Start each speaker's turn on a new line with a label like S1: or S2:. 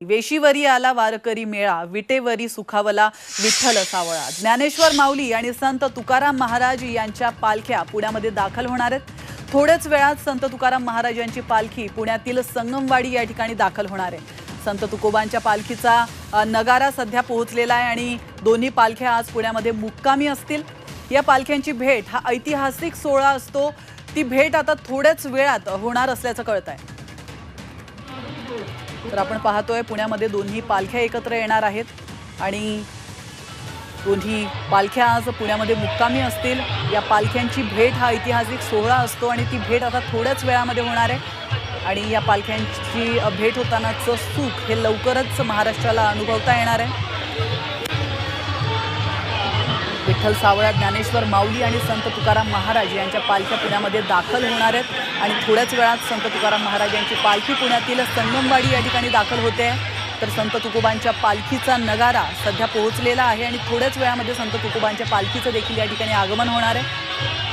S1: वेशीवरी आला वारकरी मेळा विटेवरी सुखावला विठ्ठल सावळा ज्ञानेश्वर माऊली आणि संत तुकाराम महाराज यांच्या पालख्या पुण्यामध्ये दाखल होणार आहेत. थोड्याच वेळात संत तुकाराम महाराज यांची पालखी पुण्यातील संगमवाडी या ठिकाणी दाखल होणार आहे. संत तुकोबांच्या पालखीचा नगारा सध्या पोहोचलेला आहे आणि दोन्ही पालख्या आज पुण्यामध्ये मुक्कामी असतील. या पालख्यांची भेट हा ऐतिहासिक सोहळा असतो. ती भेट आता थोड्याच वेळात होणार असल्याचं कळत आहे तर आपण पाहतोय पुण्यामध्ये दोन्ही पालख्या एकत्र येणार आहेत आणि दोन्ही पालख्या आज पुण्यामध्ये मुक्कामी असतील. या पालख्यांची भेट हा ऐतिहासिक सोहळा असतो आणि ती भेट आता थोड्याच वेळामध्ये होणार आहे. आणि या पालख्यांची भेट होतानाचं सुख हे लवकरच महाराष्ट्राला अनुभवता येणार आहे. विठ्ठल सावळा ज्ञानेश्वर माऊली आणि संत तुकाराम महाराज यांच्या पालख्या पुण्यामध्ये दाखल होणार आहेत. आणि थोड्याच वेळात संत तुकाराम महाराज यांची पालखी पुण्यातील संगमवाडी या ठिकाणी दाखल होते. आहे तर संत तुकोबांच्या पालखीचा नगारा सध्या पोहोचलेला आहे आणि थोड्याच वेळामध्ये संत तुकोबांच्या पालखीचं देखील या ठिकाणी आगमन होणार आहे.